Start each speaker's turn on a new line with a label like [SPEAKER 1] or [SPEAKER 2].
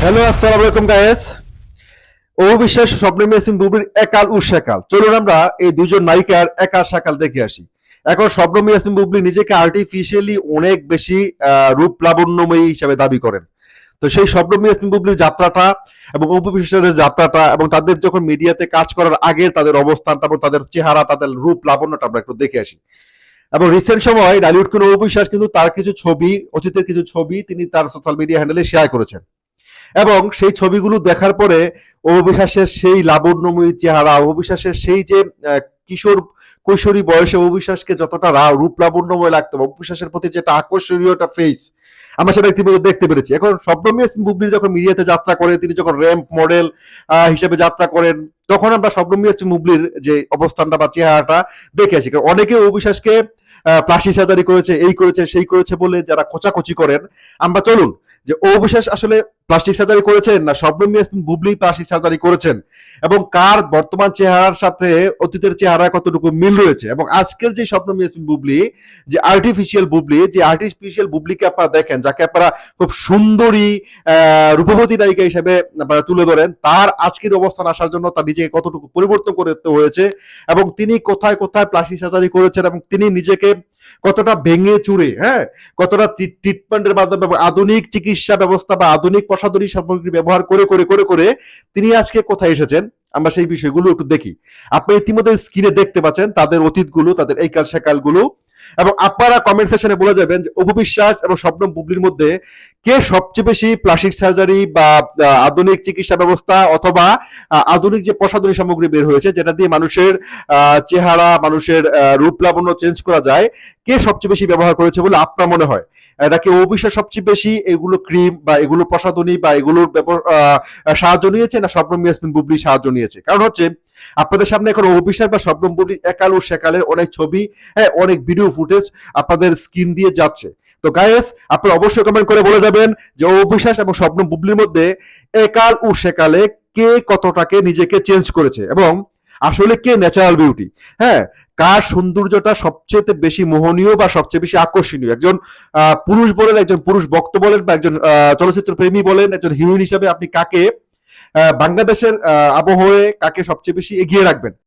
[SPEAKER 1] Hello, আসসালামু আলাইকুম guys অবিশ্বাস স্বপ্ন মেসিন বুবলির একাল ও সেকাল। চলুন আমরা এই দুজন নায়িকার একাল সাকাল দেখে আসি। এখন স্বপ্ন ইয়াসিন বুবলি নিজেকে আর্টিফিশিয়ালি অনেক বেশি রূপ লাবণ্যময়ী হিসেবে দাবি করেন। তো সেই স্বপ্ন ইয়াসিন বুবলির যাত্রাটা এবং অপবিশ্বাসের যাত্রাটা এবং তাদের যখন মিডিয়াতে কাজ করার আগে তাদের অবস্থানটা এবং তাদের চেহারা, তাদের রূপ লাবণ্যটা আমরা একটু দেখে আসি। এবং রিসেন্ট সময় ডালিউড কোন অবিশ্বাস কিন্তু তার কিছু ছবি, অতীতের কিছু ছবি তিনি তার সোশ্যাল মিডিয়া হ্যান্ডেলে শেয়ার করেছেন। এবং সেই ছবিগুলো দেখার পরে অবিশ্বাসের সেই লাবণ্যময়ী চেহারা অবিশ্বাসের সেই যে কিশোর কৈশোরী বয়সে অবিশ্বাসকে যতটা রা- রূপ লাবণ্যময় লাগতো অবিশ্বাসের প্রতি যেটা আকর্ষণীয় একটা ফেস আমরা সেটা ইতিমধ্যে দেখতে পেরেছি। এখন স্বপ্নমী বুবলি যখন মিডিয়াতে যাত্রা করে তিনি যখন র্যাম্প মডেল হিসেবে যাত্রা করেন, তখন আমরা স্বপ্নমী মুবলির যে অবস্থানটা বা চেহারাটা দেখে আসি। কারণ অনেকে অবিশ্বাসকে প্লাসি সার্জারি করেছে, এই করেছে, সেই করেছে বলে যারা খোঁচাখুচি করেন, আমরা চলুন যে অবিশ্বাস আসলে প্লাস্টিক সার্জারি করেছেন না, স্বপ্নম বুবলি প্লাস্টিক সার্জারি করেছেন এবং কার বর্তমান চেহারার সাথে অতীতের চেহারা কতটুকু মিল রয়েছে? এবং আজকের যে স্বপ্নম বুবলি, যে আর্টিফিশিয়াল বুবলি, যে আর্টিফিশিয়াল বুবলিকে আপনারা দেখেন, যাকে আপনারা খুব সুন্দরী রূপবতী নায়িকা হিসেবে আপনারা তুলে ধরেন, তার আজকের অবস্থান আসার জন্য তার নিজেকে কতটুকু পরিবর্তন করতে হয়েছে এবং তিনি কোথায় কোথায় প্লাস্টিক সার্জারি করেছেন এবং তিনি নিজেকে কতটা ভেঙে চুরে হ্যাঁ? কতটা ট্রিটমেন্টের মাধ্যমে আধুনিক চিকিৎসা ব্যবস্থা বা আধুনিক প্রসাধনী সামগ্রী ব্যবহার করে করে করে করে তিনি আজকে কোথায় এসেছেন? আমরা সেই বিষয়গুলো একটু দেখি। আপনি ইতিমধ্যে স্ক্রিনে দেখতে পাচ্ছেন তাদের অতীতগুলো, তাদের এই কাল সেকালগুলো এবং আপনারা কমেন্ট সেকশনে বলে যাবেন যে অপবিশ্বাস এবং স্বপ্নম বুবলির মধ্যে কে সবচেয়ে বেশি প্লাস্টিক সার্জারি বা আধুনিক চিকিৎসা ব্যবস্থা অথবা আধুনিক যে প্রসাধনী সামগ্রী বের হয়েছে, যেটা দিয়ে মানুষের চেহারা, মানুষের রূপ লাবণ্য চেঞ্জ করা যায়, কে সবচেয়ে বেশি ব্যবহার করেছে বলে আপনার মনে হয়? এটা কি অবিশ্বাস সবচেয়ে বেশি এগুলো ক্রিম বা এগুলো প্রসাধনী বা এগুলোর সাহায্য নিয়েছে না স্বপ্নম ইয়াসমিন বুবলি সাহায্য নিয়েছে? কারণ হচ্ছে আপনাদের সামনে এখন অবিশ্বাস বা স্বপ্নম বুবলি একাল ও সেকালের অনেক ছবি হ্যাঁ অনেক ভিডিও ফুটেজ আপনাদের স্ক্রিন দিয়ে যাচ্ছে। তো গায়েস আপনারা অবশ্যই কমেন্ট করে বলে যাবেন যে অবিশ্বাস এবং স্বপ্ন বুবলির মধ্যে একাল ও সেকালে কে কতটাকে নিজেকে চেঞ্জ করেছে এবং আসলে কে ন্যাচারাল বিউটি হ্যাঁ কার সৌন্দর্যটা সবচেয়ে বেশি মোহনীয় বা সবচেয়ে বেশি আকর্ষণীয়? একজন পুরুষ বলেন, একজন পুরুষ বক্ত বলেন বা একজন চলচ্চিত্র প্রেমী বলেন, একজন হিরোইন হিসাবে আপনি কাকে বাংলাদেশের আবহাওয়ায় কাকে সবচেয়ে বেশি এগিয়ে রাখবেন?